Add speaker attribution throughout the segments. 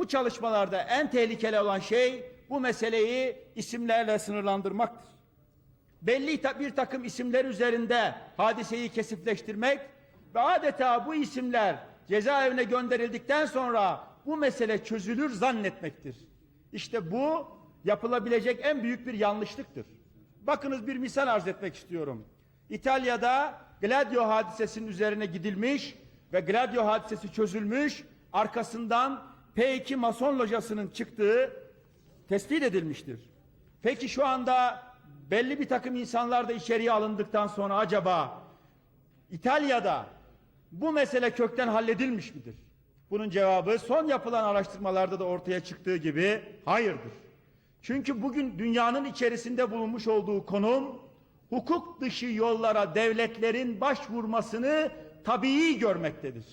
Speaker 1: Bu çalışmalarda en tehlikeli olan şey bu meseleyi isimlerle sınırlandırmaktır. Belli bir takım isimler üzerinde hadiseyi kesifleştirmek ve adeta bu isimler cezaevine gönderildikten sonra bu mesele çözülür zannetmektir. İşte bu yapılabilecek en büyük bir yanlışlıktır. Bakınız bir misal arz etmek istiyorum. İtalya'da Gladio hadisesinin üzerine gidilmiş ve Gladio hadisesi çözülmüş, arkasından P2 Mason lojasının çıktığı tespit edilmiştir. Peki şu anda belli bir takım insanlar da içeriye alındıktan sonra acaba İtalya'da bu mesele kökten halledilmiş midir? Bunun cevabı son yapılan araştırmalarda da ortaya çıktığı gibi hayırdır. Çünkü bugün dünyanın içerisinde bulunmuş olduğu konum hukuk dışı yollara devletlerin başvurmasını tabii görmektedir.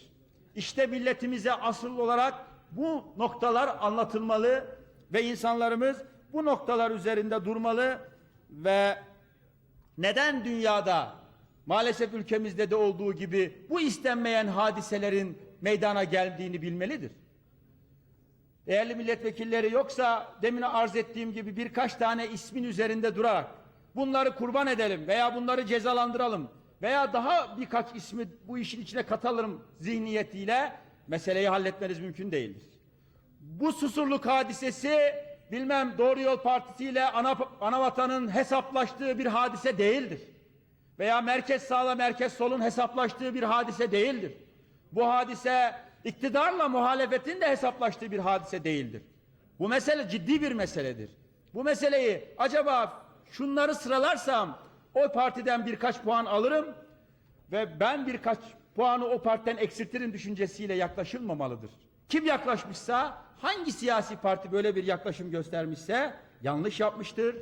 Speaker 1: İşte milletimize asıl olarak bu noktalar anlatılmalı ve insanlarımız bu noktalar üzerinde durmalı ve neden dünyada maalesef ülkemizde de olduğu gibi bu istenmeyen hadiselerin meydana geldiğini bilmelidir. Değerli milletvekilleri yoksa demin arz ettiğim gibi birkaç tane ismin üzerinde durarak bunları kurban edelim veya bunları cezalandıralım veya daha birkaç ismi bu işin içine katalım zihniyetiyle meseleyi halletmeniz mümkün değildir. Bu susurluk hadisesi bilmem Doğru Yol Partisi ile ana, ana vatanın hesaplaştığı bir hadise değildir. Veya merkez sağla merkez solun hesaplaştığı bir hadise değildir. Bu hadise iktidarla muhalefetin de hesaplaştığı bir hadise değildir. Bu mesele ciddi bir meseledir. Bu meseleyi acaba şunları sıralarsam o partiden birkaç puan alırım ve ben birkaç puanı o partiden eksiltirim düşüncesiyle yaklaşılmamalıdır. Kim yaklaşmışsa, hangi siyasi parti böyle bir yaklaşım göstermişse yanlış yapmıştır,